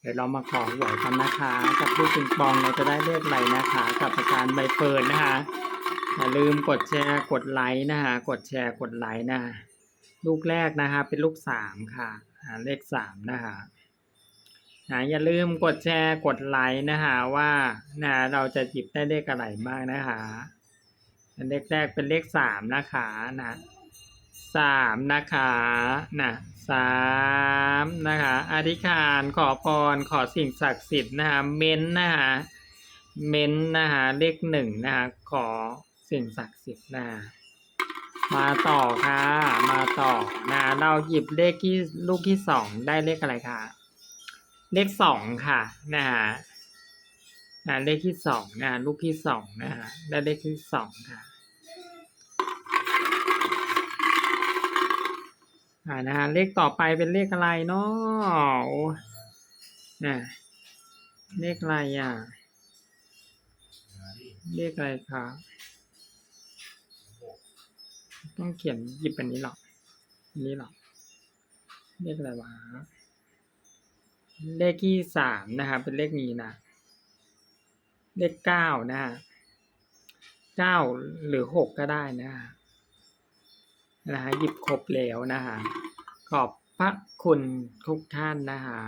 เดี๋ยวเรามาขอหวยกันนะคะ กับลูกปิงปองเราจะได้เลขอะไรนะคะ กับอาจารย์ใบเฟิร์นนะคะอย่าลืมกดแชร์กดไลค์นะคะกดแชร์กดไลค์นะคะลูกแรกนะคะเป็นลูกสามค่ะเลขสามนะคะนะอย่าลืมกดแชร์กดไลค์นะคะว่านะเราจะหยิบได้เลขอะไรบ้างนะคะเลขแรกเป็นเลขสามนะคะนะ สามนะคะนะสามนะคะอธิษฐานขอพรขอสิ่งศักดิ์สิทธิ์นะคะเม้นนะคะเม้นนะคะเลขหนึ่งนะคะขอสิ่งศักดิ์สิทธิ์นะคะมาต่อค่ะ มาต่อนะเราหยิบเลขที่ลูกที่สองได้เลขอะไรคะเลขสองค่ะนะฮะนะเลขที่สองนะลูกที่สองนะฮะได้เลขที่สองค่ะ อ่านะฮะเลขต่อไปเป็นเลขอะไรเนาะน่ะเลขอะไรอะ เลขอะไรครับต้องเขียนหยิบอันนี้หรอกอันนี้หรอกเลขอะไรวะเลขที่สามนะครับเป็นเลขนี้นะเลขเก้านะฮะเก้าหรือหกก็ได้นะฮะนะฮะหยิบครบแล้วนะฮะ ขอบพระคุณทุกท่านนะฮะ